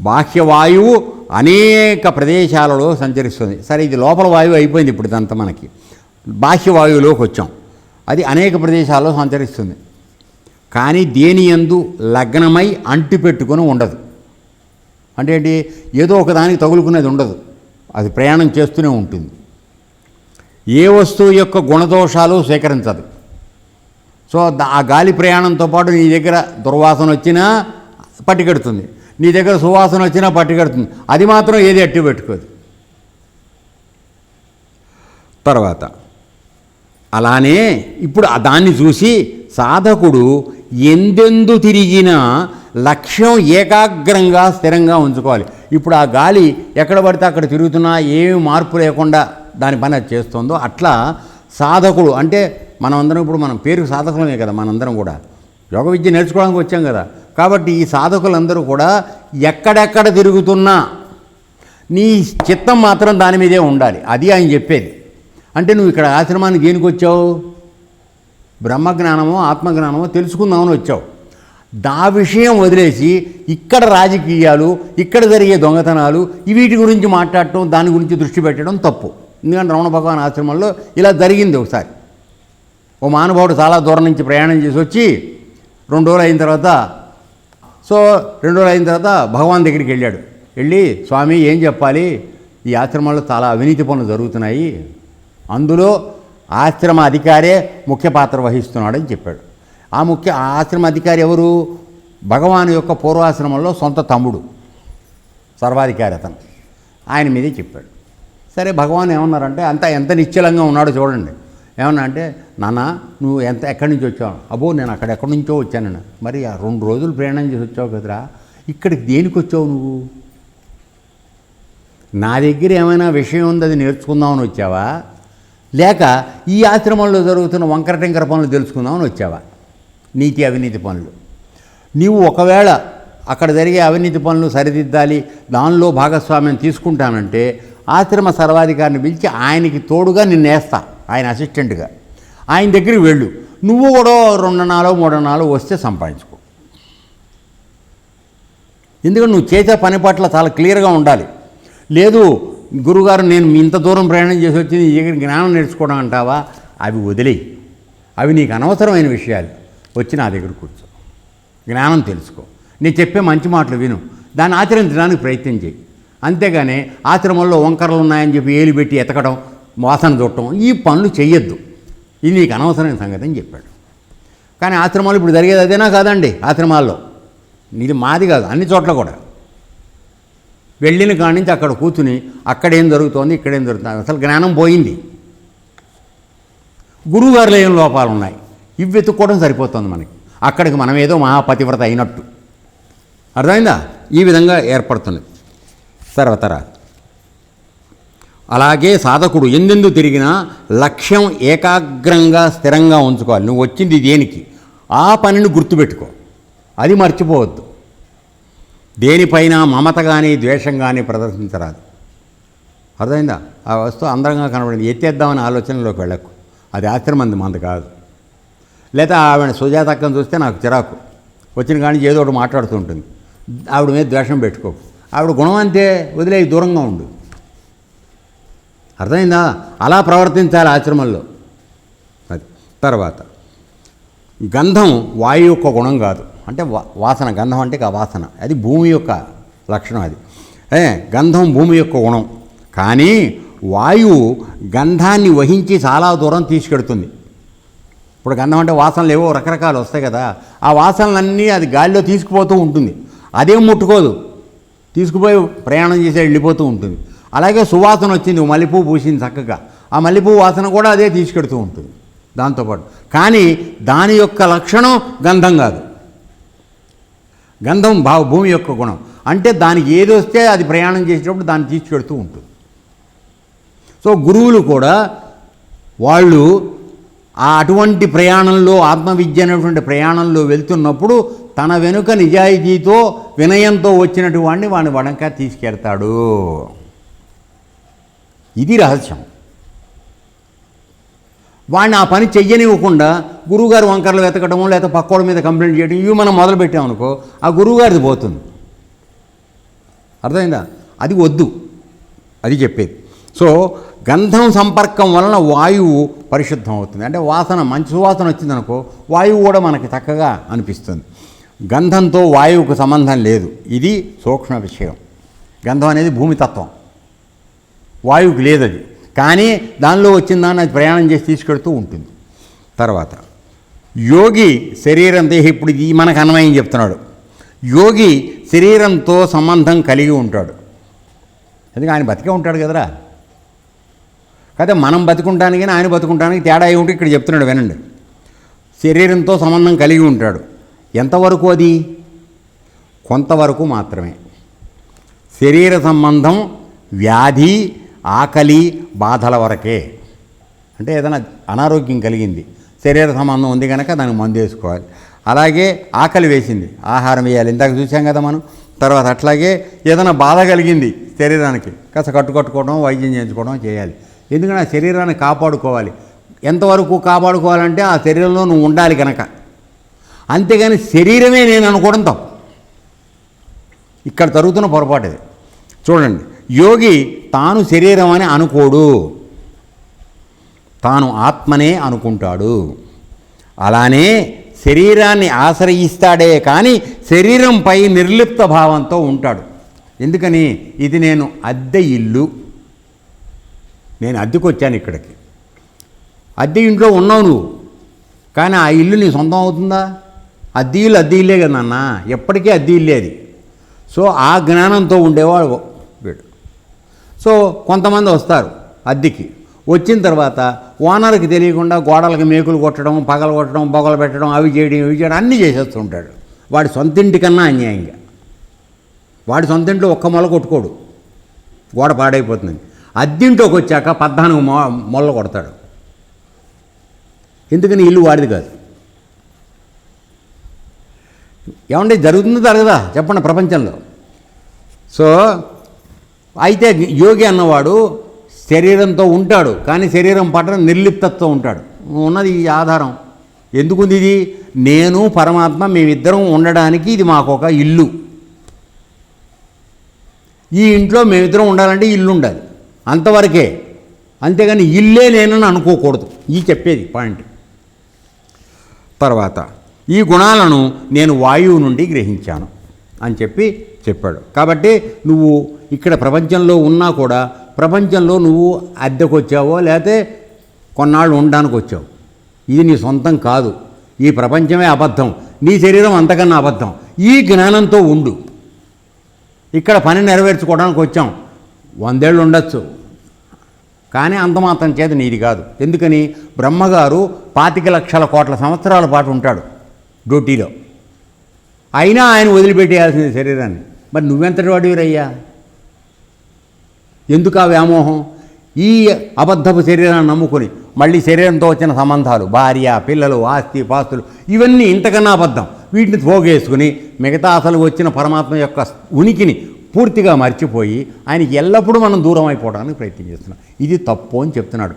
బాహ్యవాయువు అనేక ప్రదేశాలలో సంచరిస్తుంది. సరే ఇది లోపల వాయువు అయిపోయింది ఇప్పుడు ఇదంతా మనకి. బాహ్యవాయువులోకి వచ్చాం. అది అనేక ప్రదేశాల్లో సంచరిస్తుంది. కానీ దేని ఎందు లగ్నమై అంటి పెట్టుకొని ఉండదు. అంటే ఏంటి? ఏదో ఒకదానికి తగులుకునేది ఉండదు. అది ప్రయాణం చేస్తూనే ఉంటుంది. ఏ వస్తువు యొక్క గుణదోషాలు స్వీకరించదు సో ఆ గాలి ప్రయాణంతో పాటు నీ దగ్గర దుర్వాసన వచ్చినా పట్టుకెడుతుంది. నీ దగ్గర సువాసన వచ్చినా పట్టుకెడుతుంది అది మాత్రం ఏది అట్టి పెట్టుకోదు. తర్వాత అలానే ఇప్పుడు దాన్ని చూసి సాధకుడు ఎందెందు తిరిగినా లక్ష్యం ఏకాగ్రంగా స్థిరంగా ఉంచుకోవాలి. ఇప్పుడు ఆ గాలి ఎక్కడ పడితే అక్కడ తిరుగుతున్నా ఏమి మార్పు లేకుండా దాని పని అది చేస్తుందో అట్లా సాధకుడు అంటే మనమందరం ఇప్పుడు మనం పేరు సాధకులమే కదా మనందరం కూడా. యోగ విద్య నేర్చుకోవడానికి వచ్చాం కదా. కాబట్టి ఈ సాధకులందరూ కూడా ఎక్కడెక్కడ తిరుగుతున్నా నీ చిత్తం మాత్రం దాని మీదే ఉండాలి. అది ఆయన చెప్పేది. అంటే నువ్వు ఇక్కడ ఆశ్రమానికి దేనికి వచ్చావు? బ్రహ్మజ్ఞానమో ఆత్మజ్ఞానమో తెలుసుకుందామని వచ్చావు. దా విషయం వదిలేసి ఇక్కడ రాజకీయాలు ఇక్కడ జరిగే దొంగతనాలు వీటి గురించి మాట్లాడటం దాని గురించి దృష్టి పెట్టడం తప్పు. ఎందుకంటే రమణ భగవాన్ ఆశ్రమంలో ఇలా జరిగింది ఒకసారి. ఓ మానుభావుడు చాలా దూరం నుంచి ప్రయాణం చేసి వచ్చి రెండు రోజులు అయిన తర్వాత సో రెండు రోజులు అయిన తర్వాత భగవాన్ దగ్గరికి వెళ్ళాడు. వెళ్ళి స్వామి ఏం చెప్పాలి? ఈ ఆశ్రమంలో చాలా అవినీతి పనులు జరుగుతున్నాయి. అందులో ఆశ్రమ అధికారే ముఖ్య పాత్ర వహిస్తున్నాడని చెప్పాడు. ఆ ముఖ్య ఆశ్రమ అధికారి ఎవరు? భగవాన్ యొక్క పూర్వాశ్రమంలో సొంత తమ్ముడు సర్వాధికారి అతను. ఆయన మీదే చెప్పాడు. సరే భగవాన్ ఏమన్నారంటే అంత ఎంత నిశ్చలంగా ఉన్నాడో చూడండి. ఏమన్నా అంటే నాన్న నువ్వు ఎంత ఎక్కడి నుంచి వచ్చావు? అబ్బో నేను అక్కడ ఎక్కడి నుంచో వచ్చాను మరి ఆ రెండు రోజులు ప్రయాణం చేసి వచ్చావు కదరా ఇక్కడికి దేనికి వచ్చావు నువ్వు? నా దగ్గర ఏమైనా విషయం ఉంది అది నేర్చుకుందామని వచ్చావా? లేక ఈ ఆశ్రమంలో జరుగుతున్న వంకర టింకర పనులు తెలుసుకుందామని వచ్చావా? నీతి అవినీతి పనులు. నీవు ఒకవేళ అక్కడ జరిగే అవినీతి పనులు సరిదిద్దాలి దానిలో భాగస్వామ్యం తీసుకుంటానంటే ఆశ్రమ సర్వాధికారిని పిలిచి ఆయనకి తోడుగా నిన్నేస్తా. ఆయన అసిస్టెంట్గా. ఆయన దగ్గరికి వెళ్ళు. నువ్వు కూడా రెండు నాలుగు మూడు నాలుగు వస్తే సంపాదించుకో. ఎందుకంటే నువ్వు చేసే పని పట్ల చాలా క్లియర్గా ఉండాలి. లేదు గురుగారు నేను ఇంత దూరం ప్రయాణం చేసి వచ్చి నీ దగ్గర జ్ఞానం నేర్చుకోవడం అంటావా? అవి వదిలేయి. అవి నీకు అనవసరమైన విషయాలు. వచ్చి నా దగ్గర కూర్చో. జ్ఞానం తెలుసుకో. నేను చెప్పే మంచి మాటలు విను. దాన్ని ఆచరించడానికి ప్రయత్నం చేయి. అంతేగాని ఆశ్రమంలో వంకరలు ఉన్నాయని చెప్పి ఏలు పెట్టి ఎతకడం వాసన చూడటం ఈ పనులు చేయొద్దు ఇది నీకు అనవసరమైన సంగతి అని చెప్పాడు. కానీ ఆశ్రమాలు ఇప్పుడు జరిగేది అదేనా కాదండి? ఆశ్రమాల్లో. ఇది మాది కాదు అన్ని చోట్ల కూడా. వెళ్ళిన కాడి నుంచి అక్కడ కూర్చుని అక్కడేం జరుగుతోంది ఇక్కడేం జరుగుతుంది అసలు జ్ఞానం పోయింది. గురువుగారులో ఏం లోపాలు ఉన్నాయి? ఇవి వెతుక్కోవడం సరిపోతుంది మనకి. అక్కడికి మనం ఏదో మహాపతివ్రత అయినట్టు. అర్థమైందా? ఈ విధంగా ఏర్పడుతుంది. తర్వాత అలాగే సాధకుడు ఎందెందు తిరిగినా లక్ష్యం ఏకాగ్రంగా స్థిరంగా ఉంచుకోవాలి. నువ్వు వచ్చింది దేనికి? ఆ పనిని గుర్తుపెట్టుకో. అది మర్చిపోవద్దు. దేనిపైన మమత కానీ ద్వేషం కానీ ప్రదర్శించరాదు. అర్థమైందా? ఆ వస్తువు అందంగా కనబడింది. ఎత్తేద్దామని ఆలోచనలోకి వెళ్ళకు. అది ఆశ్రమంది మంది కాదు. లేదా ఆవిడ సుజాతక్కను చూస్తే నాకు చిరాకు. వచ్చిన కానీ ఏదో ఒకటి మాట్లాడుతూ ఉంటుంది. ఆవిడ మీద ద్వేషం పెట్టుకోకు ఆవిడ గుణం అంతే. వదిలే దూరంగా ఉండు. అర్థమైందా? అలా ప్రవర్తించాలి ఆశ్రమంలో. అది. తర్వాత గంధం వాయు యొక్క గుణం కాదు. అంటే వా- వాసన గంధం అంటే ఇక వాసన. అది భూమి యొక్క లక్షణం అది. ఏ గంధం భూమి యొక్క గుణం. కానీ వాయువు గంధాన్ని వహించి చాలా దూరం తీసుకెడుతుంది. ఇప్పుడు గంధం అంటే వాసనలు ఏవో రకరకాలు వస్తాయి కదా. ఆ వాసనలన్నీ అది గాలిలో తీసుకుపోతూ ఉంటుంది. అదేం ముట్టుకోదు. తీసుకుపోయి ప్రయాణం చేసి వెళ్ళిపోతూ ఉంటుంది. అలాగే సువాసన వచ్చింది మల్లెపూ పూసింది చక్కగా. ఆ మల్లెపూ వాసన కూడా అదే తీసుకెడుతూ ఉంటుంది దాంతోపాటు కానీ దాని యొక్క లక్షణం గంధం కాదు. గంధం భావ భూమి యొక్క గుణం. అంటే దానికి ఏది వస్తే అది ప్రయాణం చేసేటప్పుడు దాన్ని తీసుకెడుతూ ఉంటుంది. సో గురువులు కూడా వాళ్ళు ఆ అటువంటి ప్రయాణంలో ఆత్మవిద్య అనేటువంటి ప్రయాణంలో వెళ్తున్నప్పుడు తన వెనుక నిజాయితీతో వినయంతో వచ్చినటువంటి వాడిని వాడిని వడంక ఇది రహస్యం. వాడిని ఆ పని చెయ్యనివ్వకుండా గురువుగారు వంకరలు వెతకడము లేకపోతే పక్కోళ్ళ మీద కంప్లైంట్ చేయడం ఇవి మనం మొదలుపెట్టామనుకో ఆ గురువుగారిది పోతుంది. అర్థమైందా? అది వద్దు. అది చెప్పేది. సో గంధం సంపర్కం వలన వాయువు పరిశుద్ధం అవుతుంది అంటే వాసన మంచి సువాసన వచ్చిందనుకో వాయువు కూడా మనకి చక్కగా అనిపిస్తుంది. గంధంతో వాయువుకు సంబంధం లేదు. ఇది సూక్ష్మ విషయం. గంధం అనేది భూమితత్వం వాయువుకి లేదు అది కానీ దానిలో వచ్చిన దాన్ని అది ప్రయాణం చేసి తీసుకెడుతూ ఉంటుంది. తర్వాత యోగి శరీరం దేహ ఇప్పుడు ఈ మనకు అన్వయం చెప్తున్నాడు. యోగి శరీరంతో సంబంధం కలిగి ఉంటాడు. ఎందుకంటే ఆయన బతికే ఉంటాడు కదరా. కదా మనం బతుకుంటానికి ఆయన బతుకుంటానికి తేడా ఏమిటి ఇక్కడ చెప్తున్నాడు వినండి. శరీరంతో సంబంధం కలిగి ఉంటాడు. ఎంతవరకు అది? కొంతవరకు మాత్రమే. శరీర సంబంధం వ్యాధి ఆకలి బాధల వరకే. అంటే ఏదైనా అనారోగ్యం కలిగింది. శరీర సంబంధం ఉంది కనుక దానికి మందు వేసుకోవాలి. అలాగే ఆకలి వేసింది. ఆహారం వేయాలి. ఇందాక చూసాం కదా మనం. తర్వాత అట్లాగే ఏదైనా బాధ కలిగింది శరీరానికి. కాస్త కట్టుకట్టుకోవడం వైద్యం చేయించుకోవడం చేయాలి. ఎందుకంటే ఆ శరీరాన్ని కాపాడుకోవాలి. ఎంతవరకు కాపాడుకోవాలంటే ఆ శరీరంలో నువ్వు ఉండాలి కనుక అంతేగాని శరీరమే నేను అనుకోవడం తప్పు. ఇక్కడ జరుగుతున్న పొరపాటు ఇది. చూడండి. యోగి తాను శరీరం అని అనుకోడు. తాను ఆత్మనే అనుకుంటాడు. అలానే శరీరాన్ని ఆశ్రయిస్తాడే కానీ శరీరంపై నిర్లిప్త భావంతో ఉంటాడు. ఎందుకని? ఇది నేను అద్దె ఇల్లు. నేను అద్దెకొచ్చాను ఇక్కడికి. అద్దె ఇంట్లో ఉన్నావు నువ్వు. కానీ ఆ ఇల్లు నీ సొంతం అవుతుందా? అద్దె ఇల్లు అద్దె ఇల్లే కదా నాన్న. ఎప్పటికీ అద్దె ఇల్లే అది. సో ఆ జ్ఞానంతో ఉండేవాడు సో కొంతమంది వస్తారు అద్దెకి. వచ్చిన తర్వాత ఓనర్కి తెలియకుండా గోడలకు మేకులు కొట్టడం పగలు కొట్టడం పొగలు పెట్టడం అవి చేయడం ఇవి చేయడం అన్నీ చేసేస్తుంటాడు. వాడి సొంత ఇంటికన్నా అన్యాయంగా. వాడి సొంత ఇంట్లో ఒక్క మొల కొట్టుకోడు. గోడ పాడైపోతుంది. అద్దెంట్లోకి వచ్చాక పద్నాలుగు మొ మొల్ల కొడతాడు. ఎందుకని ఇల్లు వాడిది కాదు. ఏమంటే జరుగుతుందో జరగదా? చెప్పండి ప్రపంచంలో. సో అయితే యోగి అన్నవాడు శరీరంతో ఉంటాడు కానీ శరీరం పట్ల నిర్లిప్తతో ఉంటాడు. ఉన్నది ఈ ఆధారం. ఎందుకుంది ఇది? నేను పరమాత్మ మేమిద్దరం ఉండడానికి ఇది మాకు ఒక ఇల్లు. ఈ ఇంట్లో మేమిద్దరం ఉండాలంటే ఇల్లు ఉండాలి అంతవరకే. అంతేగాని ఇల్లే నేనని అనుకోకూడదు. ఈ చెప్పేది పాయింట్. తర్వాత ఈ గుణాలను నేను వాయువు నుండి గ్రహించాను అని చెప్పి చెప్పాడు. కాబట్టి నువ్వు ఇక్కడ ప్రపంచంలో ఉన్నా కూడా ప్రపంచంలో నువ్వు అద్దెకు వచ్చావో లేకపోతే కొన్నాళ్ళు ఉండడానికి వచ్చావు ఇది నీ సొంతం కాదు. ఈ ప్రపంచమే అబద్ధం. నీ శరీరం అంతకన్నా అబద్ధం. ఈ జ్ఞానంతో ఉండు. ఇక్కడ పని నెరవేర్చుకోవడానికి వచ్చాం వందేళ్ళు ఉండొచ్చు. కానీ అంత మాత్రం చేత నీది కాదు. ఎందుకని? బ్రహ్మగారు పాతిక లక్షల కోట్ల సంవత్సరాల పాటు ఉంటాడు డ్యూటీలో. అయినా ఆయన వదిలిపెట్టేయాల్సింది శరీరాన్ని. మరి నువ్వెంతటి వాడివిరయ్యా? ఎందుకు ఆ వ్యామోహం? ఈ అబద్ధపు శరీరాన్ని నమ్ముకొని మళ్ళీ శరీరంతో వచ్చిన సంబంధాలు భార్య పిల్లలు ఆస్తి పాస్తులు ఇవన్నీ ఇంతకన్నా అబద్ధం. వీటిని పోగేసుకుని మిగతా అసలు వచ్చిన పరమాత్మ యొక్క ఉనికిని పూర్తిగా మర్చిపోయి ఆయనకి ఎల్లప్పుడూ మనం దూరం అయిపోవడానికి ప్రయత్నం చేస్తున్నాం. ఇది తప్పు అని చెప్తున్నాడు.